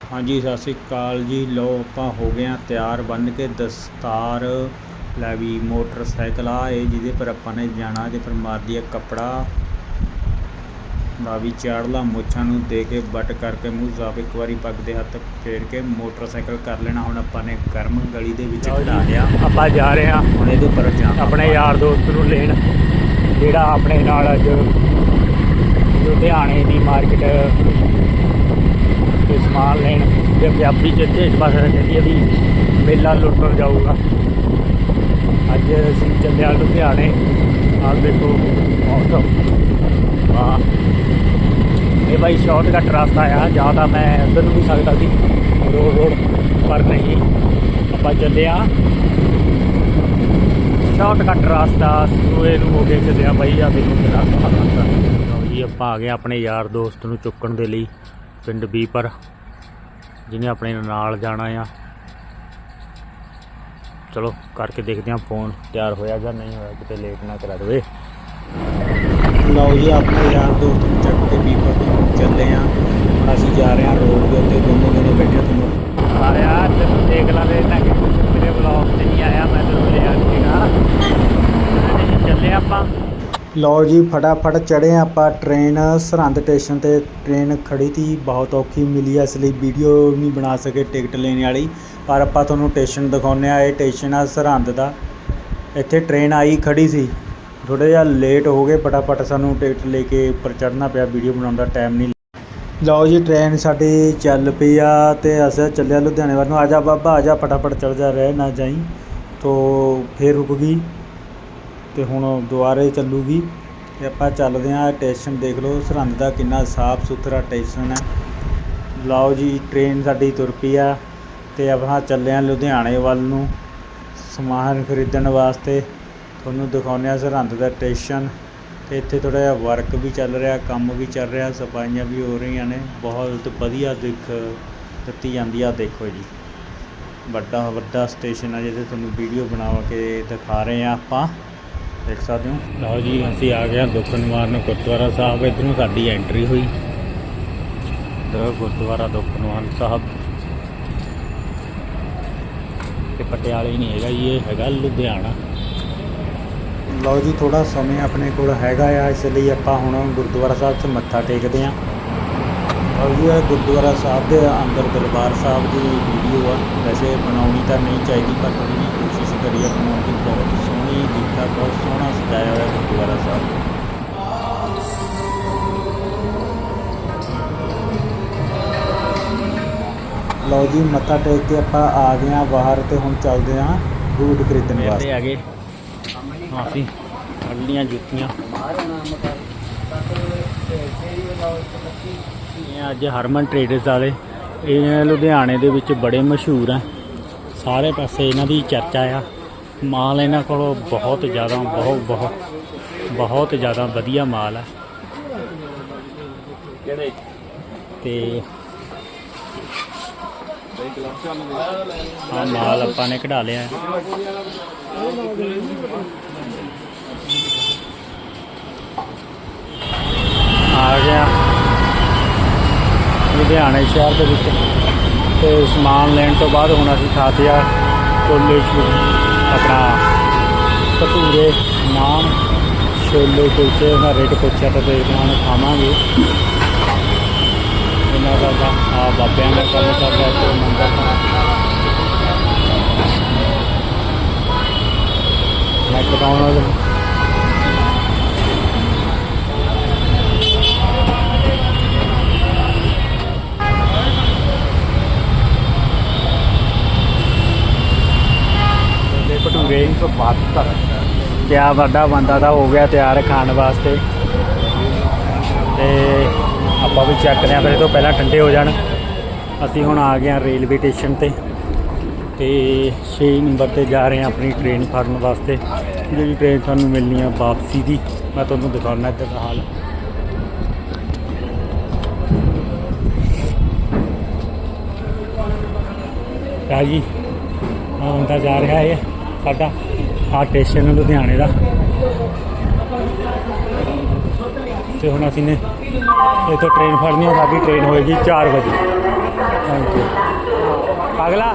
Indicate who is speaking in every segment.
Speaker 1: ਹਾਂਜੀ ਸਤਿ ਸ਼੍ਰੀ ਅਕਾਲ ਜੀ। ਲਓ ਆਪਾਂ ਹੋ ਗਏ ਹਾਂ ਤਿਆਰ ਬੰਨ ਕੇ ਦਸਤਾਰ ਲੈ ਵੀ ਮੋਟਰਸਾਈਕਲ। ਆ ਇਹ ਜਿਹਦੇ ਪਰ ਆਪਾਂ ਨੇ ਜਾਣਾ ਇਹਦੇ ਪਰ ਮਾਰ ਦਈਏ ਕੱਪੜਾ ਦਾ ਵੀ ਚਾੜ ਲਾ ਮੁੱਛਾਂ ਨੂੰ ਦੇ ਕੇ ਬੱਟ ਕਰਕੇ ਮੂੰਹ ਸਾਫ਼ ਇੱਕ ਵਾਰੀ ਪੱਗ ਦੇ ਹੱਥ ਫੇਰ ਕੇ ਮੋਟਰਸਾਈਕਲ ਕਰ ਲੈਣਾ। ਹੁਣ ਆਪਾਂ ਨੇ ਗਰਮ ਗਲੀ ਦੇ ਵਿੱਚ ਖੜਾ ਲਿਆ।
Speaker 2: ਆਪਾਂ ਜਾ ਰਹੇ ਹਾਂ
Speaker 1: ਹੁਣ ਇਹਦੇ ਉੱਪਰ ਜਾਣਾ
Speaker 2: ਆਪਣੇ ਯਾਰ ਦੋਸਤ ਨੂੰ ਲੈਣ ਜਿਹੜਾ ਆਪਣੇ ਨਾਲ ਅੱਜ ਲੁਧਿਆਣੇ ਦੀ ਮਾਰਕੀਟ ਤੇ ਸਮਾਨ ਲੈਣ ਤੇ ਪੰਜਾਬੀ ਚ ਇੱਥੇ ਇਸ ਪਾਸੇ ਕਹਿੰਦੀ ਵੀ ਮੇਲਾ ਲੁੱਟਣ ਜਾਊਗਾ। ਅੱਜ ਅਸੀਂ ਚੱਲੇ ਆ ਲੁਧਿਆਣੇ। ਆਹ ਦੇਖੋ ਮੌਸਮ। ਵਾਹ। ਇਹ ਬਾਈ ਸ਼ਾਰਟਕਟ ਰਸਤਾ ਆ ਜ਼ਿਆਦਾ ਮੈਂ ਇੱਧਰ ਨੂੰ ਵੀ ਸਕਦਾ ਸੀ, ਰੋਡ ਰੋਡ, ਪਰ ਨਹੀਂ। ਆਪਾਂ ਚੱਲੇ ਆ ਸ਼ਾਰਟਕਟ ਰਸਤਾ, ਸੂਏ ਨੂੰ ਹੋ ਕੇ ਚੱਲਿਆ ਬਾਈ ਆ ਦੇਖੋ ਕਿਹੜਾ ਰਸਤਾ। ਜੀ, ਆਪਾਂ ਆ ਗਏ ਆਪਣੇ ਯਾਰ ਦੋਸਤ ਨੂੰ ਚੁੱਕਣ ਦੇ ਲਈ। ਪਿੰਡ ਬੀਪਰ ਜਿਹਨੇ ਆਪਣੇ ਨਾਲ ਜਾਣਾ ਆ। ਚਲੋ ਕਰਕੇ ਦੇਖਦੇ ਹਾਂ ਫੋਨ ਤਿਆਰ ਹੋਇਆ ਜਾਂ ਨਹੀਂ ਹੋਇਆ ਕਿਤੇ ਲੇਟ ਨਾ ਕਰਾ ਦੇਵੇ।
Speaker 1: ਲਓ ਜੀ ਆਪਣੇ ਯਾਰ ਦੋਸਤ ਚੱਕ ਕੇ ਬੀਪਰ ਤੋਂ ਚੱਲੇ ਆ ਹੁਣ ਅਸੀਂ ਜਾ ਰਹੇ ਹਾਂ ਰੋਡ ਦੇ ਉੱਤੇ ਦੋਨੋਂ ਜਣੇ ਬੈਠੇ ਤੁਹਾਨੂੰ।
Speaker 2: ਸਾਰਿਆ ਤੈਨੂੰ ਦੇਖ ਲਾਂਗੇ ਤਾਂ ਕਿ ਮੇਰੇ ਵਲੌਗ 'ਚ ਨਹੀਂ ਆਇਆ ਮੈਂ ਤੈਨੂੰ ਲਿਆ ਸੀਗਾ ਚੱਲੇ ਆਪਾਂ।
Speaker 1: ਲਓ ਜੀ, ਫਟਾਫਟ ਚੜ੍ਹੇ ਆਪਾਂ ਟ੍ਰੇਨ ਸਰਹੰਦ ਸਟੇਸ਼ਨ ਤੇ। ਟ੍ਰੇਨ ਖੜੀ ਤੀ, ਬਹੁਤ ਔਖੀ ਮਿਲੀ ਇਸ ਲਈ ਵੀਡੀਓ ਨਹੀਂ ਬਣਾ ਸਕੇ ਟਿਕਟ ਲੈਣ ਵਾਲੀ। ਪਰ ਆਪਾਂ ਤੁਹਾਨੂੰ ਸਟੇਸ਼ਨ ਦਿਖਾਉਂਦੇ ਆ ਇਹ ਸਟੇਸ਼ਨ ਆ ਸਰਹੰਦ ਦਾ। ਇੱਥੇ ਟ੍ਰੇਨ ਆਈ ਖੜੀ ਸੀ। ਥੋੜਾ ਜਿਹਾ ਲੇਟ ਹੋ ਗਏ, ਫਟਾਫਟ ਸਾਨੂੰ ਟਿਕਟ ਲੈ ਕੇ ਉੱਪਰ ਚੜ੍ਹਨਾ ਪਿਆ ਵੀਡੀਓ ਬਣਾਉਣ ਦਾ ਟਾਈਮ ਨਹੀਂ ਲਓ ਜੀ ਟ੍ਰੇਨ ਸਾਡੀ ਚੱਲ ਪਈ ਆ ਤੇ ਅਸੀਂ ਚੱਲਿਆ ਲੁਧਿਆਣੇ ਵੱਲ ਨੂੰ। ਆ ਜਾ ਬਾਬਾ, ਆ ਜਾ, ਫਟਾਫਟ ਚੱਲ ਜਾ, ਰਹਿ ਨਾ ਜਾਈ। ਤੋ ਫੇਰ ਰੁਕ ਗਈ। ਤੇ ਹੁਣ ਦੁਬਾਰੇ ਚੱਲੂਗੀ ਤੇ ਆਪਾਂ ਚੱਲਦੇ ਹਾਂ ਸਟੇਸ਼ਨ ਦੇਖ ਲਓ, ਸਰਹੰਦ ਦਾ ਕਿੰਨਾ ਸਾਫ਼ ਸੁਥਰਾ ਸਟੇਸ਼ਨ ਹੈ। ਲਓ ਜੀ ਟ੍ਰੇਨ ਸਾਡੀ ਤੁਰ ਪਈ ਆ ਤੇ ਆਪਾਂ ਚੱਲੇ ਹਾਂ ਲੁਧਿਆਣੇ ਵੱਲ ਨੂੰ ਸਮਾਨ ਖਰੀਦਣ ਵਾਸਤੇ। ਤੁਹਾਨੂੰ ਦਿਖਾਉਂਦੇ ਹਾਂ ਸਰਹੰਦ ਦਾ ਸਟੇਸ਼ਨ ਤੇ ਇੱਥੇ ਥੋੜ੍ਹਾ ਜਿਹਾ ਵਰਕ ਵੀ ਚੱਲ ਰਿਹਾ, ਕੰਮ ਵੀ ਚੱਲ ਰਿਹਾ, ਸਫਾਈਆਂ ਵੀ ਹੋ ਰਹੀਆਂ ਨੇ। ਬਹੁਤ ਵਧੀਆ ਦਿੱਖ ਦਿੱਤੀ ਜਾਂਦੀ ਆ, ਦੇਖੋ ਜੀ। ਵੱਡਾ ਵੱਡਾ ਸਟੇਸ਼ਨ ਆ ਜਿਹਦੇ ਤੁਹਾਨੂੰ ਵੀਡੀਓ ਬਣਾ ਕੇ ਦਿਖਾ ਰਹੇ ਆ ਆਪਾਂ। ਦੇਖ ਸਕਦੇ ਹੋ।
Speaker 2: ਲਓ ਜੀ ਅਸੀਂ ਆ ਗਏ ਹਾਂ ਦੁਖਨਿਵਾਰਨ ਗੁਰਦੁਆਰਾ ਸਾਹਿਬ। ਇੱਧਰੋਂ ਸਾਡੀ ਐਂਟਰੀ ਹੋਈ। ਇੱਧਰ ਗੁਰਦੁਆਰਾ ਦੁਖਨਿਵਾਰਨ ਸਾਹਿਬ। ਤੇ ਪਟਿਆਲੇ ਨਹੀਂ ਹੈਗਾ ਜੀ, ਇਹ ਹੈਗਾ ਲੁਧਿਆਣਾ।
Speaker 1: ਲਓ ਜੀ ਥੋੜਾ ਸਮੇਂ ਆਪਣੇ ਕੋਲ ਹੈਗਾ ਆ ਇਸ ਲਈ ਆਪਾਂ ਹੁਣ ਗੁਰਦੁਆਰਾ ਸਾਹਿਬ 'ਚ ਮੱਥਾ ਟੇਕਦੇ ਹਾਂ। ਲਓ ਜੀ ਇਹ ਗੁਰਦੁਆਰਾ ਸਾਹਿਬ ਦੇ ਅੰਦਰ ਦਰਬਾਰ ਸਾਹਿਬ ਦੀ ਵੀਡੀਓ ਆ। ਵੈਸੇ ਬਣਾਉਣੀ ਤਾਂ ਨਹੀਂ ਚਾਹੀਦੀ ਪਰ ਜਿਹੀ ਕੋਸ਼ਿਸ਼ ਕਰੀ ਆ ਬਣਾਉਣ ਦੀ ਬਹੁਤ ਸੋਹਣੀ ਦਿੱਖਾ ਬਹੁਤ ਸੋਹਣਾ ਸਜਾਇਆ ਹੋਇਆ ਗੁਰਦੁਆਰਾ ਸਾਹਿਬ। ਲਓ ਜੀ ਮੱਥਾ ਟੇਕ ਕੇ ਆਪਾਂ ਆ ਗਏ ਹਾਂ ਬਾਹਰ ਤੇ ਹੁਣ ਚੱਲਦੇ ਹਾਂ ਬੂਟ ਖਰੀਦਣ ਵਾਸਤੇ।
Speaker 2: ਆ ਗਏ ਅਸੀਂ ਕੱਢੀਆਂ ਜੁੱਤੀਆਂ। ਇਹ ਅੱਜ ਹਰਮਨ ਟ੍ਰੇਡਰਸ ਵਾਲੇ। ਇਹ ਲੁਧਿਆਣੇ ਦੇ ਵਿੱਚ ਬੜੇ ਮਸ਼ਹੂਰ ਆ। ਸਾਰੇ ਪਾਸੇ ਇਹਨਾਂ ਦੀ ਚਰਚਾ ਆ। ਮਾਲ ਇਹਨਾਂ ਕੋਲ ਬਹੁਤ ਜ਼ਿਆਦਾ ਬਹੁਤ ਬਹੁਤ ਬਹੁਤ ਜ਼ਿਆਦਾ ਵਧੀਆ ਮਾਲ ਆ। ਤੇ ਆ ਮਾਲ ਆਪਾਂ ਨੇ ਕਢਾ ਲਿਆ। ਹੈ। ਆ ਗਿਆ। ਲੁਧਿਆਣੇ ਸ਼ਹਿਰ ਦੇ ਵਿੱਚ। ਤੇ ਸਮਾਨ ਲੈਣ ਤੋਂ ਬਾਅਦ ਹੁਣ ਅਸੀਂ ਖਾਤੇ ਆ ਕੋਲੇ ਆਪਣਾ ਭਟੂਰੇ, ਨਾਨ, ਛੋਲੇ, ਕੁਲਚੇ ਦਾ ਰੇਟ ਪੁੱਛਿਆ ਤਾਂ ਦੇਖਦੇ ਹਾਂ ਹੁਣ ਖਾਵਾਂਗੇ। ਇਹਨਾਂ ਦਾ ਆ ਬਾਬਿਆਂ ਦਾ ਕੰਮ ਚੱਲ ਰਿਹਾ ਤੇ ਮੰਦਰ ਦਾ ਮੈਕਡੋਨਲਡ ਛੋਲੇ ਭਟੂਰੇ 172 ਕਿਆ ਵੱਡਾ ਬੰਦਾ ਦਾ ਹੋ ਗਿਆ ਤਿਆਰ ਖਾਣ ਵਾਸਤੇ। ਤੇ ਆਪਾਂ ਵੀ ਚੈੱਕ ਕਰਿਆ ਪਰ ਇਹ ਤੋਂ ਪਹਿਲਾਂ ਠੰਡੇ ਹੋ ਜਾਣ। ਅਸੀਂ ਹੁਣ ਆ ਗਏ ਹਾਂ ਰੇਲਵੇ ਸਟੇਸ਼ਨ ਤੇ। ਤੇ 6 ਨੰਬਰ ਤੇ ਜਾ ਰਹੇ ਹਾਂ ਆਪਣੀ ਟ੍ਰੇਨ ਫੜਨ ਵਾਸਤੇ। ਜਿਹੜੀ ਟ੍ਰੇਨ ਸਾਨੂੰ ਮਿਲਣੀ ਆ ਵਾਪਸੀ ਦੀ। ਮੈਂ ਤੁਹਾਨੂੰ ਦਿਖਾਉਣਾ ਇੱਧਰ ਦਾ ਹਾਲ। ਆ ਜੀ ਹੁਣ ਤਾਂ ਜਾ ਰਿਹਾ ਹੈ ਸਾਡਾ ਆ ਸਟੇਸ਼ਨ ਲੁਧਿਆਣੇ ਦਾ। ਤੇ ਹੁਣ ਅਸੀਂ ਨੇ ਇੱਥੋਂ ਟ੍ਰੇਨ ਫੜਨੀ ਹੈ, ਸਾਡੀ ਟ੍ਰੇਨ ਹੋਏਗੀ 4 ਵਜੇ। ਥੈਂਕ ਯੂ
Speaker 1: ਅਗਲਾ,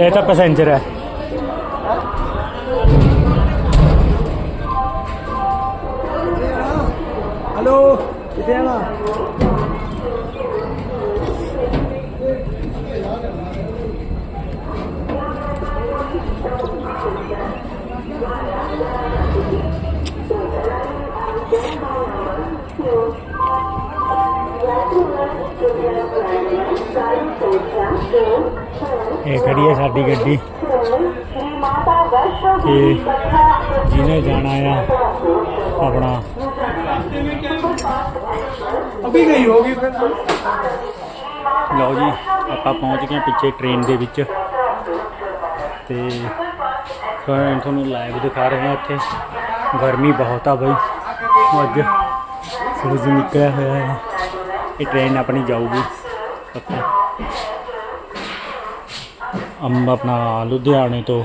Speaker 1: ਇਹ ਤਾਂ ਪੈਸੇਂਜਰ ਹੈ। ਇਹ ਖੜੀ ਹੈ ਸਾਡੀ ਗੱਡੀ। ਤੇ ਜਿਹਨੇ ਜਾਣਾ ਆ ਆਪਣਾ।
Speaker 2: ਅਭੀ ਗਈ ਹੋਗੀ ਫਿਰ।
Speaker 1: ਲਓ ਜੀ ਆਪਾਂ ਪਹੁੰਚ ਗਏ ਪਿੱਛੇ ਟ੍ਰੇਨ ਦੇ ਵਿੱਚ। ਤੇ ਤੁਹਾਨੂੰ ਲਾਈਵ ਦਿਖਾ ਰਹੇ ਹਾਂ ਇੱਥੇ। ਗਰਮੀ ਬਹੁਤ ਆ ਬਈ। ਅੱਜ ਸੂਰਜ ਨਿਕਲਿਆ ਹੋਇਆ ਹੈ। ਇਹ ਟ੍ਰੇਨ ਆਪਣੀ ਜਾਊਗੀ। ਉੱਥੇ ਅੰਬ ਆਪਣਾ ਲੁਧਿਆਣੇ ਤੋਂ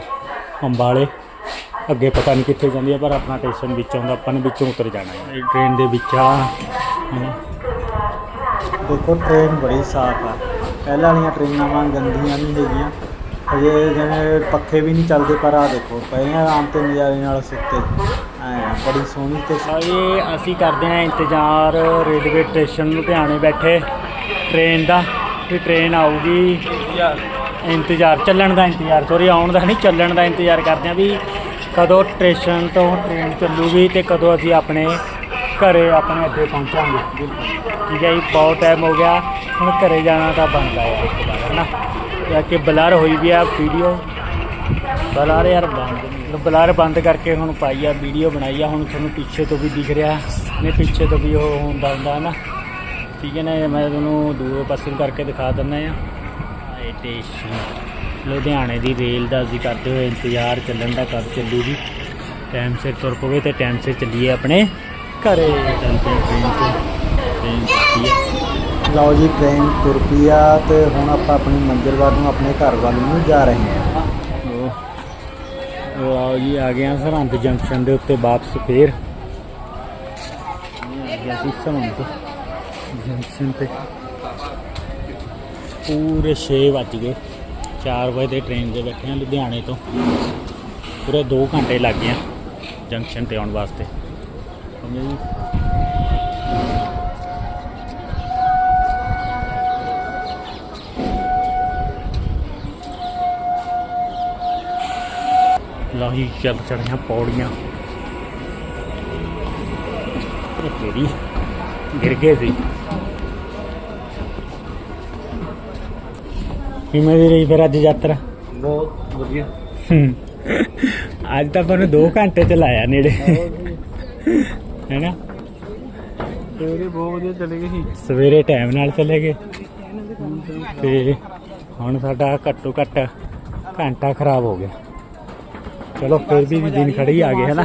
Speaker 1: ਅੰਬਾਲੇ। ਅੱਗੇ ਪਤਾ ਨਹੀਂ ਕਿੱਥੇ ਜਾਂਦੀ ਹੈ ਪਰ ਆਪਣਾ ਸਟੇਸ਼ਨ ਵਿੱਚ ਆਉਂਦਾ ਆਪਾਂ ਨੇ ਵਿੱਚੋਂ ਉਤਰ ਜਾਣਾ ਹੈ। ਇਹ ਟ੍ਰੇਨ ਦੇ ਵਿੱਚ ਆ।
Speaker 2: ਦੇਖੋ ਟ੍ਰੇਨ ਬੜੀ ਸਾਫ਼ ਆ। ਪਹਿਲਾਂ ਵਾਲੀਆਂ ਟ੍ਰੇਨਾਂ ਵਾਂ ਗੰਦੀਆਂ ਨਹੀਂ ਹੈਗੀਆਂ। ਅਜੇ ਜਿਵੇਂ ਪੱਖੇ ਵੀ ਨਹੀਂ ਚੱਲਦੇ, ਪਰ ਆ ਦੇਖੋ, ਪਏ ਆ ਆਰਾਮ ਤੇ ਨਜ਼ਾਰੇ ਨਾਲ ਸੁੱਤੇ। ਬੜੀ ਸੋਹਣੀ ਤੇ
Speaker 1: ਲਓ ਜੀ, ਅਸੀਂ ਕਰਦੇ ਹਾਂ ਇੰਤਜ਼ਾਰ, ਰੇਲਵੇ ਸਟੇਸ਼ਨ ਲੁਧਿਆਣੇ ਬੈਠੇ ਟ੍ਰੇਨ ਦਾ, ਵੀ ਟ੍ਰੇਨ ਆਊਗੀ। ਇੰਤਜ਼ਾਰ, ਚੱਲਣ ਦਾ ਇੰਤਜ਼ਾਰ ਸੋਰੀ ਆਉਣ ਦਾ ਨਹੀਂ, ਚੱਲਣ ਦਾ ਇੰਤਜ਼ਾਰ ਕਰਦੇ ਹਾਂ ਵੀ ਕਦੋਂ ਸਟੇਸ਼ਨ ਤੋਂ ਟ੍ਰੇਨ ਚੱਲੂਗੀ ਤੇ ਕਦੋਂ ਅਸੀਂ ਆਪਣੇ ਘਰੇ, ਆਪਣੇ ਅੱਗੇ ਪਹੁੰਚਾਂਗੇ। ਠੀਕ ਹੈ ਜੀ, ਬਹੁਤ ਟਾਈਮ ਹੋ ਗਿਆ, ਹੁਣ ਘਰੇ ਜਾਣਾ ਤਾਂ ਬਣਦਾ ਹੈ ਨਾ? ਕਿ ਬਲਰ ਹੋਈ ਵੀ ਆ ਵੀਡੀਓ ਬਲਾਰ ਯਾਰ ਬੰਦ ਬਲਾਰ ਬੰਦ ਕਰਕੇ ਹੁਣ ਪਾਈ ਆ, ਵੀਡੀਓ ਬਣਾਈ ਆ, ਹੁਣ ਤੁਹਾਨੂੰ ਪਿੱਛੇ ਤੋਂ ਵੀ ਦਿਖ ਰਿਹਾ ਨੇ ਪਿੱਛੇ ਤੋਂ ਵੀ ਉਹ ਹੁੰਦਾ ਹੁੰਦਾ ਨਾ। ਠੀਕ ਹੈ ਨਾ ਮੈਂ ਤੁਹਾਨੂੰ ਦੂਰ ਪਾਸੇ ਕਰਕੇ ਦਿਖਾ ਦਿੰਦਾ ਆ ਇਹ ਸਟੇਸ਼ਨ ਲੁਧਿਆਣੇ ਦੀ ਰੇਲ ਦਾ ਅਸੀਂ ਕਰਦੇ ਹੋਏ ਇੰਤਜ਼ਾਰ ਚੱਲਣ ਦਾ ਕਦ ਚੱਲੂਗੀ ਟਾਈਮ ਸਿਰ ਤੁਰ ਪਵੇ ਤੇ ਟਾਈਮ ਸਿਰ ਚੱਲੀਏ ਆਪਣੇ ਘਰੇ। ਚੱਲਦੇ ਹਾਂ ਟ੍ਰੇਨ 'ਤੇ। ਟ੍ਰੇਨ ਚੱਲਦੀ
Speaker 2: ਲਓ ਜੀ ਟ੍ਰੇਨ ਤੁਰ ਪਈ ਆ ਤੇ ਹੁਣ ਆਪਾਂ ਆਪਣੀ ਮੰਜ਼ਿਲ ਵੱਲ ਨੂੰ, ਆਪਣੇ ਘਰ ਵੱਲ ਨੂੰ ਜਾ ਰਹੇ ਹਾਂ।
Speaker 1: ਉਹ ਆਓ ਜੀ, ਆ ਗਏ ਹਾਂ ਸਰਹੰਦ ਜੰਕਸ਼ਨ ਦੇ ਉੱਤੇ ਵਾਪਸ ਫੇਰ। ਇਹ ਆ ਗਿਆ ਸੀ ਸਰਹੰਦ ਜੰਕਸ਼ਨ ਤੇ। ਪੂਰੇ 6 ਵੱਜ ਗਏ। 4 ਵਜੇ ਦੇ ਟ੍ਰੇਨ ਦੇ ਬੈਠੇ ਹਾਂ ਲੁਧਿਆਣੇ ਤੋਂ। ਪੂਰੇ 2 ਘੰਟੇ ਲੱਗ ਗਏ ਆ ਜੰਕਸ਼ਨ ਤੇ ਆਉਣ ਵਾਸਤੇ। ਸਮਝੇ ਜੀ? ਜੀ ਚੱਲ ਚੜੀਆਂ ਪੌੜੀਆਂ। ਇਹ ਤੇਰੀ ਗਿਰ ਗਏ ਸੀ। ਕਿਵੇਂ ਦੀ ਰਹੀ ਫਿਰ ਅੱਜ ਯਾਤਰਾ?
Speaker 2: ਬਹੁਤ ਵਧੀਆ।
Speaker 1: ਅੱਜ ਤਾਂ ਆਪਾਂ ਨੂੰ 2 ਘੰਟੇ ਚ ਲਾਇਆ ਨੇੜੇ। ਹੈਨਾ?
Speaker 2: ਸਵੇਰੇ ਬਹੁਤ ਵਧੀਆ ਚਲੇ ਗਏ ਸੀ।
Speaker 1: ਸਵੇਰੇ ਟਾਈਮ ਨਾਲ ਚਲੇ ਗਏ। ਤੇ ਹੁਣ ਸਾਡਾ ਘੱਟੋ ਘੱਟ ਘੰਟਾ ਖਰਾਬ ਹੋ ਗਿਆ। ਚਲੋ ਫਿਰ ਵੀ ਦਿਨ ਖੜੀ ਆ ਗਏ ਹੈ। ਨਾ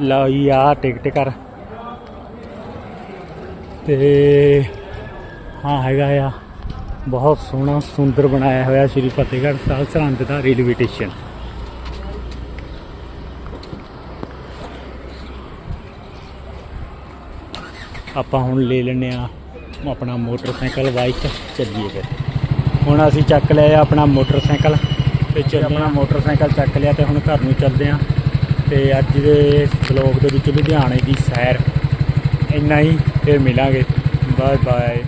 Speaker 1: ਲਓ ਜੀ ਆ ਟਿਕਟ ਕਰ। ਤੇ ਹਾਂ ਹੈਗਾ ਆ। ਬਹੁਤ ਸੋਹਣਾ ਸੁੰਦਰ ਬਣਾਇਆ ਹੋਇਆ ਸ਼੍ਰੀ ਫਤਿਹਗੜ੍ਹ ਸਾਹਿਬ ਸਰਹੰਦ ਦਾ ਰੇਲਵੇ ਸਟੇਸ਼ਨ ਆਪਾਂ ਹੁਣ ਲੈ ਲੈਨੇ ਆ ਆਪਣਾ ਮੋਟਰਸਾਈਕਲ ਬਾਈਕ ਚੱਲੀਏ ਫਿਰ। ਹੁਣ ਅਸੀਂ ਚੱਕ ਲਿਆ ਆਪਣਾ ਮੋਟਰਸਾਈਕਲ। ਤੇ ਚੱਲੇ ਆਪਣਾ ਮੋਟਰਸਾਈਕਲ ਚੱਕ ਲਿਆ ਤੇ ਹੁਣ ਘਰ ਨੂੰ ਚੱਲਦੇ ਆ ਤੇ ਅੱਜ ਦੇ ਬਲੌਗ ਦੇ ਵਿੱਚ ਲੁਧਿਆਣੇ ਦੀ ਸੈਰ। ਇੰਨਾ ਹੀ, ਫਿਰ ਮਿਲਾਂਗੇ। Bye bye